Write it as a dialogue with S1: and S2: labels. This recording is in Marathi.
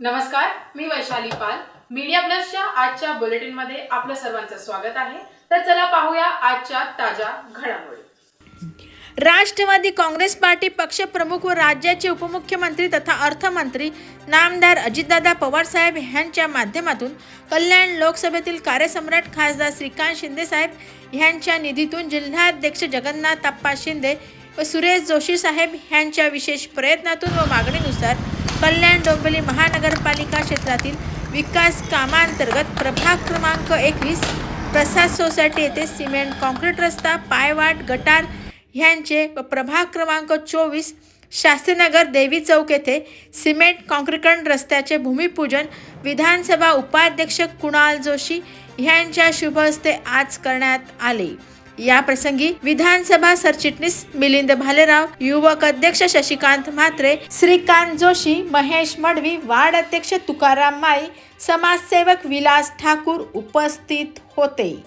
S1: नमस्कार मी वैशाली पाल. मीडिया प्लसच्या आजच्या बुलेटिनमध्ये आपलं सर्वांचं स्वागत आहे. तर चला पाहूया आजच्या ताज्या घडामोडी.
S2: राष्ट्रवादी काँग्रेस पार्टी पक्षप्रमुख व राज्याचे उपमुख्यमंत्री तथा अर्थमंत्री नामदार अजितदादा पवारसाहेब ह्यांच्या माध्यमातून कल्याण लोकसभेतील कार्यसम्राट खासदार श्रीकांत शिंदेसाहेब ह्यांच्या निधीतून जिल्हाध्यक्ष जगन्नाथ अप्पा शिंदे व सुरेश जोशी साहेब ह्यांच्या विशेष प्रयत्नातून व मागणीनुसार कल्याण डोंबिवली महानगरपालिका क्षेत्रातील विकास कामांतर्गत प्रभाग क्रमांक एकवीस प्रसाद सोसायटी येथे सिमेंट कॉन्क्रीट रस्ता पायवाट गटार ह्यांचे व प्रभाग क्रमांक चोवीस शास्त्रीनगर देवी चौक येथे सिमेंट कॉन्क्रीकरण रस्त्याचे भूमिपूजन विधानसभा उपाध्यक्ष कुणाल जोशी ह्यांच्या शुभ हस्ते आज करण्यात आले. या प्रसंगी विधानसभा सरचिटणीस मिलिंद भालेराव युवक अध्यक्ष शशिकांत म्हात्रे श्रीकांत जोशी महेश मडवी वार्ड अध्यक्ष तुकाराम माई समाजसेवक विलास ठाकूर उपस्थित होते.